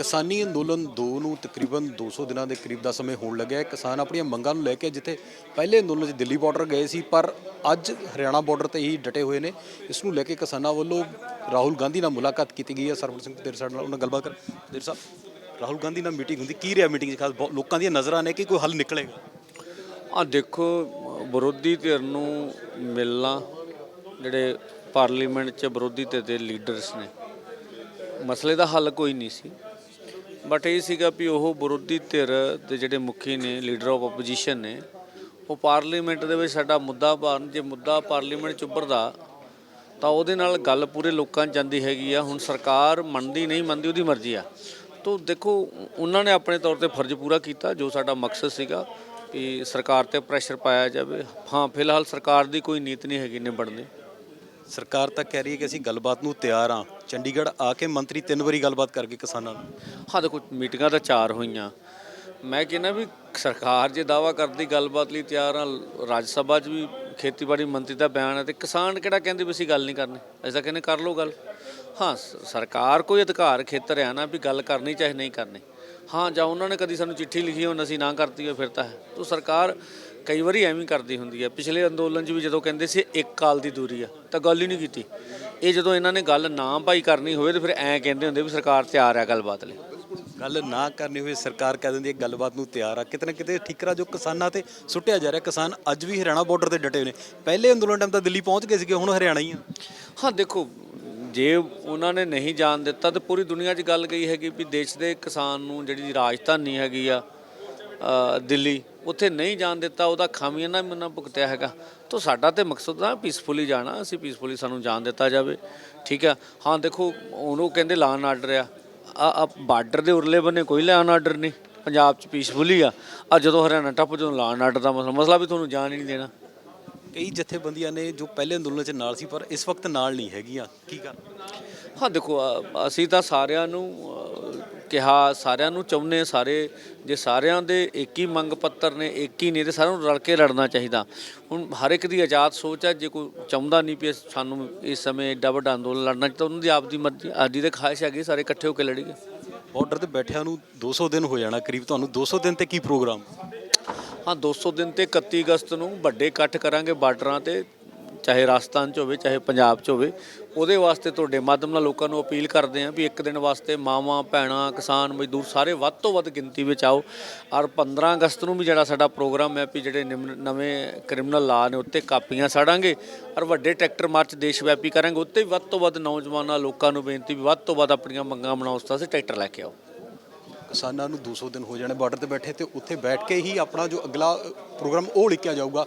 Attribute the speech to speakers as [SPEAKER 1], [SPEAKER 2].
[SPEAKER 1] ਕਿਸਾਨੀ ਅੰਦੋਲਨ 2 ਨੂੰ ਤਕਰੀਬਨ 200 ਦਿਨਾਂ ਦੇ ਕਰੀਬ ਦਾ ਸਮੇਂ ਹੋਣ ਲੱਗਿਆ ਹੈ। ਕਿਸਾਨ ਆਪਣੀਆਂ ਮੰਗਾਂ ਨੂੰ ਲੈ ਕੇ ਜਿੱਥੇ ਪਹਿਲੇ ਅੰਦੋਲਨ 'ਚ ਦਿੱਲੀ ਬਾਰਡਰ ਗਏ ਸੀ, ਪਰ ਅੱਜ ਹਰਿਆਣਾ ਬਾਰਡਰ ਤੇ ਹੀ ਡਟੇ ਹੋਏ ਨੇ। ਇਸ ਨੂੰ ਲੈ ਕੇ ਕਿਸਾਨਾਂ ਵੱਲੋਂ ਰਾਹੁਲ ਗਾਂਧੀ ਨਾਲ ਮੁਲਾਕਾਤ ਕੀਤੀ ਗਈ ਹੈ। ਸਰਵਣ ਸਿੰਘ ਦੇਰ ਸਾਡੇ ਨਾਲ ਉਹਨਾਂ ਗੱਲਬਾਤ ਕਰ ਦੇਰ ਸਾਹਿਬ, ਰਾਹੁਲ ਗਾਂਧੀ ਨਾਲ ਮੀਟਿੰਗ ਹੁੰਦੀ, ਕੀ ਰਿਹਾ ਮੀਟਿੰਗ 'ਚ ਖਾਸ? ਬਹੁਤ ਲੋਕਾਂ ਦੀਆਂ ਨਜ਼ਰਾਂ ਨੇ ਕਿ ਕੋਈ ਹੱਲ ਨਿਕਲੇਗਾ?
[SPEAKER 2] ਆ ਦੇਖੋ, ਵਿਰੋਧੀ ਧਿਰ ਨੂੰ ਮਿਲਣਾ, ਜਿਹੜੇ ਪਾਰਲੀਮੈਂਟ 'ਚ ਵਿਰੋਧੀ ਧਿਰ ਦੇ ਲੀਡਰਸ ਨੇ, ਮਸਲੇ ਦਾ ਹੱਲ ਕੋਈ ਨਹੀਂ ਸੀ। ਬਟ ਇਹ ਸੀਗਾ ਵੀ ਉਹ ਵਿਰੋਧੀ ਧਿਰ ਦੇ ਜਿਹੜੇ ਮੁਖੀ ਨੇ ਲੀਡਰ ਆਫ ਆਪੋਜੀਸ਼ਨ ਨੇ, ਉਹ ਪਾਰਲੀਮੈਂਟ ਦੇ ਵਿੱਚ ਸਾਡਾ ਮੁੱਦਾ ਪਾਰਨ ਜੇ ਮੁੱਦਾ ਪਾਰਲੀਮੈਂਟ 'ਚ ਉੱਭਰਦਾ, ਤਾਂ ਉਹਦੇ ਨਾਲ ਗੱਲ ਪੂਰੇ ਲੋਕਾਂ 'ਚ ਜਾਂਦੀ ਹੈਗੀ ਆ। ਹੁਣ ਸਰਕਾਰ ਮੰਨਦੀ ਨਹੀਂ, ਮੰਨਦੀ ਉਹਦੀ ਮਰਜ਼ੀ ਆ। ਤੋ ਦੇਖੋ, ਉਹਨਾਂ ਨੇ ਆਪਣੇ ਤੌਰ ਤੇ ਫਰਜ਼ ਪੂਰਾ ਕੀਤਾ, ਜੋ ਸਾਡਾ ਮਕਸਦ ਸੀਗਾ ਕਿ ਸਰਕਾਰ ਤੇ ਪ੍ਰੈਸ਼ਰ ਪਾਇਆ ਜਾਵੇ। ਹਾਂ, ਫਿਲਹਾਲ ਸਰਕਾਰ ਦੀ ਕੋਈ ਨੀਤ ਨਹੀਂ ਹੈਗੀ ਨਿਬੜਨ ਦੀ।
[SPEAKER 1] ਸਰਕਾਰ ਤਾਂ ਕਹਿ ਰਹੀ ਹੈ ਕਿ ਅਸੀਂ ਗੱਲਬਾਤ ਨੂੰ ਤਿਆਰ ਹਾਂ। ਚੰਡੀਗੜ੍ਹ ਆ ਕੇ ਮੰਤਰੀ ਤਿੰਨ ਵਾਰੀ ਗੱਲਬਾਤ ਕਰਕੇ ਕਿਸਾਨਾਂ ਨਾਲ।
[SPEAKER 2] ਹਾਂ, ਦੇਖੋ, ਮੀਟਿੰਗਾਂ ਤਾਂ ਚਾਰ ਹੋਈਆਂ। ਮੈਂ ਕਹਿੰਦਾ ਵੀ ਸਰਕਾਰ ਜੇ ਦਾਵਾ ਕਰਦੀ ਗੱਲਬਾਤ ਲਈ ਤਿਆਰ ਆ, ਰਾਜ ਸਭਾ 'ਚ ਵੀ ਖੇਤੀਬਾੜੀ ਮੰਤਰੀ ਦਾ ਬਿਆਨ ਹੈ ਤੇ ਕਿਸਾਨ ਕਿਹੜਾ ਕਹਿੰਦੇ ਵੀ ਅਸੀਂ ਗੱਲ ਨਹੀਂ ਕਰਨੀ, ਅਸੀਂ ਤਾਂ ਕਹਿੰਦੇ ਕਰ ਲਓ ਗੱਲ। ਹਾਂ ਸਰਕਾਰ ਕੋਈ ਅਧਿਕਾਰ ਖੇਤਰ ਹੈ ਨਾ ਵੀ ਗੱਲ ਕਰਨੀ ਚਾਹੇ ਨਹੀਂ ਕਰਨੀ। ਹਾਂ, ਜਾਂ ਉਹਨਾਂ ਨੇ ਕਦੀ ਸਾਨੂੰ ਚਿੱਠੀ ਲਿਖੀ ਹੋਣ ਅਸੀਂ ਨਾ ਕਰਤੀ ਹੋਏ ਫਿਰ ਤਾਂ ਹੈ। ਤੋ ਸਰਕਾਰ ਕਈ ਵਾਰੀ ਐਵੇਂ ਕਰਦੀ ਹੁੰਦੀ ਹੈ। ਪਿਛਲੇ ਅੰਦੋਲਨ 'ਚ ਵੀ ਜਦੋਂ ਕਹਿੰਦੇ ਸੀ ਇੱਕ ਕਾਲ ਦੀ ਦੂਰੀ ਆ, ਤਾਂ ਗੱਲ ਹੀ ਨਹੀਂ ਕੀਤੀ। ਇਹ ਜਦੋਂ ਇਹਨਾਂ ਨੇ ਗੱਲ ਨਾ ਭਾਈ ਕਰਨੀ ਹੋਵੇ ਤੇ ਫਿਰ ਐਂ ਕਹਿੰਦੇ ਹੁੰਦੇ ਵੀ ਸਰਕਾਰ ਤਿਆਰ ਹੈ ਗੱਲਬਾਤ ਲਈ।
[SPEAKER 1] ਗੱਲ ਨਾ ਕਰਨੀ ਹੋਵੇ ਸਰਕਾਰ ਕਹਿ ਦਿੰਦੀ ਹੈ ਗੱਲਬਾਤ ਨੂੰ ਤਿਆਰ ਆ। ਕਿਤੇ ਨਾ ਕਿਤੇ ਠਿਕਰਾ ਜੋ ਕਿਸਾਨਾਂ ਤੇ ਸੁੱਟਿਆ ਜਾ ਰਿਹਾ ਕਿਸਾਨ ਅੱਜ ਵੀ ਹਰਿਆਣਾ ਬਾਰਡਰ ਤੇ ਡਟੇ ਨੇ। ਪਹਿਲੇ ਅੰਦੋਲਨ ਟਾਈਮ ਤਾਂ ਦਿੱਲੀ ਪਹੁੰਚ ਗਏ ਸੀਗੇ ਹੁਣ ਹਰਿਆਣਾ ਹੀ ਆ।
[SPEAKER 2] ਹਾਂ ਦੇਖੋ ਜੇ ਉਹਨਾਂ ਨੇ ਨਹੀਂ ਜਾਣ ਦਿੱਤਾ ਤੇ ਪੂਰੀ ਦੁਨੀਆ 'ਚ ਗੱਲ ਗਈ ਹੈਗੀ ਵੀ ਦੇਸ਼ ਦੇ ਕਿਸਾਨ ਨੂੰ ਜਿਹੜੀ ਰਾਜਧਾਨੀ ਹੈਗੀ ਆ ਦਿੱਲੀ ਉੱਥੇ ਨਹੀਂ ਜਾਣ ਦਿੱਤਾ ਉਹਦਾ ਖਾਮੀਆਂ ਨਾ ਮਨਾ ਭੁਗਤਿਆ ਹੈਗਾ। ਤਾਂ ਸਾਡਾ ਤੇ ਮਕਸਦ ਆ ਪੀਸਫੁਲੀ ਜਾਣਾ ਅਸੀਂ ਪੀਸਫੁਲੀ ਸਾਨੂੰ ਜਾਣ ਦਿੱਤਾ ਜਾਵੇ। ਠੀਕ ਆ ਹਾਂ ਦੇਖੋ ਉਹਨੂੰ ਕਹਿੰਦੇ ਲਾਨ ਆਰਡਰ ਆ। ਆ ਬਾਰਡਰ ਦੇ ਉਰਲੇ ਬੰਨੇ ਕੋਈ ਲਾਨ ਆਰਡਰ ਨਹੀਂ। ਪੰਜਾਬ 'ਚ ਪੀਸਫੁਲੀ ਆ। ਆ ਜਦੋਂ ਹਰਿਆਣਾ ਟੱਪ ਜਦੋਂ ਲਾਨ ਆਰਡਰ ਦਾ ਮਸਲਾ ਮਸਲਾ ਵੀ ਤੁਹਾਨੂੰ ਜਾਣ ਹੀ ਨਹੀਂ ਦੇਣਾ।
[SPEAKER 1] ਕਈ ਜਥੇਬੰਦੀਆਂ ਨੇ ਜੋ ਪਹਿਲੇ ਅੰਦੋਲਨ 'ਚ ਨਾਲ ਸੀ ਪਰ ਇਸ ਵਕਤ ਨਾਲ ਨਹੀਂ ਹੈਗੀਆਂ। ਕੀ ਕਰ
[SPEAKER 2] ਹਾਂ ਦੇਖੋ ਅਸੀਂ ਤਾਂ ਸਾਰਿਆਂ ਨੂੰ ਕਿਹਾ ਸਾਰਿਆਂ ਨੂੰ ਚਾਹੁੰਦੇ ਸਾਰੇ ਜੇ ਸਾਰਿਆਂ ਦੇ ਇੱਕ ਹੀ ਮੰਗ ਪੱਤਰ ਨੇ ਇੱਕ ਹੀ ਨੇ ਤੇ ਸਾਰਿਆਂ ਨੂੰ ਰਲ ਕੇ ਲੜਨਾ ਚਾਹੀਦਾ। ਹੁਣ ਹਰ ਇੱਕ ਦੀ ਆਜ਼ਾਦ ਸੋਚ ਹੈ ਜੇ ਕੋਈ ਚਾਹੁੰਦਾ ਨਹੀਂ ਵੀ ਸਾਨੂੰ ਇਸ ਸਮੇਂ ਏਡਾ ਵੱਡਾ ਅੰਦੋਲਨ ਲੜਨਾ ਚਾਹੀਦਾ ਉਹਨਾਂ ਦੀ ਆਪਦੀ ਮਰਜ਼ੀ ਆਦੀ ਦੇ ਖਾਹਿਸ਼ ਹੈਗੀ ਸਾਰੇ ਇਕੱਠੇ ਹੋ ਕੇ ਲੜੀਏ।
[SPEAKER 1] ਬਾਰਡਰ ਤੇ ਬੈਠਿਆਂ ਨੂੰ 200 ਦਿਨ ਹੋ ਜਾਣਾ ਕਰੀਬ ਤੁਹਾਨੂੰ 200 ਦਿਨ ਤੇ ਕੀ ਪ੍ਰੋਗਰਾਮ?
[SPEAKER 2] ਹਾਂ 200 ਦਿਨ ਤੇ 31 ਅਗਸਤ ਨੂੰ ਵੱਡੇ ਇਕੱਠ ਕਰਾਂਗੇ ਬਾਰਡਰਾਂ ਤੇ ਚਾਹੇ ਰਾਜਸਥਾਨ 'ਚ ਹੋਵੇ ਚਾਹੇ ਪੰਜਾਬ 'ਚ ਹੋਵੇ ਉਹਦੇ ਵਾਸਤੇ ਤੁਹਾਡੇ ਮਾਧਿਅਮ ਨਾਲ ਲੋਕਾਂ ਨੂੰ ਅਪੀਲ ਕਰਦੇ ਹਾਂ ਵੀ ਇੱਕ ਦਿਨ ਵਾਸਤੇ ਮਾਵਾਂ ਭੈਣਾਂ ਕਿਸਾਨ ਮਜ਼ਦੂਰ ਸਾਰੇ ਵੱਧ ਤੋਂ ਵੱਧ ਗਿਣਤੀ ਵਿੱਚ ਆਓ। ਔਰ 15 ਅਗਸਤ ਨੂੰ ਵੀ ਜਿਹੜਾ ਸਾਡਾ ਪ੍ਰੋਗਰਾਮ ਹੈ ਵੀ ਜਿਹੜੇ ਨਿਮ- ਨਵੇਂ ਕ੍ਰਿਮੀਨਲ ਲਾ ਨੇ ਉੱਤੇ ਕਾਪੀਆਂ ਸਾੜਾਂਗੇ ਔਰ ਵੱਡੇ ਟਰੈਕਟਰ ਮਾਰਚ ਦੇਸ਼ ਵਿਆਪੀ ਕਰਾਂਗੇ ਉੱਤੇ ਵੀ ਵੱਧ ਤੋਂ ਵੱਧ ਨੌਜਵਾਨਾਂ ਲੋਕਾਂ ਨੂੰ ਬੇਨਤੀ ਵੀ ਵੱਧ ਤੋਂ ਵੱਧ ਆਪਣੀਆਂ ਮੰਗਾਂ ਮਨਾਉਣ ਵਾਸਤੇ ਟਰੈਕਟਰ ਲੈ ਕੇ ਆਓ।
[SPEAKER 1] ਕਿਸਾਨਾਂ ਨੂੰ 200 ਦਿਨ ਹੋ ਜਾਣੇ ਬਾਰਡਰ ਤੇ ਬੈਠੇ ਤੇ ਉੱਥੇ ਬੈਠ ਕੇ ਹੀ ਆਪਣਾ ਜੋ ਅਗਲਾ ਅ, ਪ੍ਰੋਗਰਾਮ ਉਹ ਲਿਖਿਆ ਜਾਊਗਾ।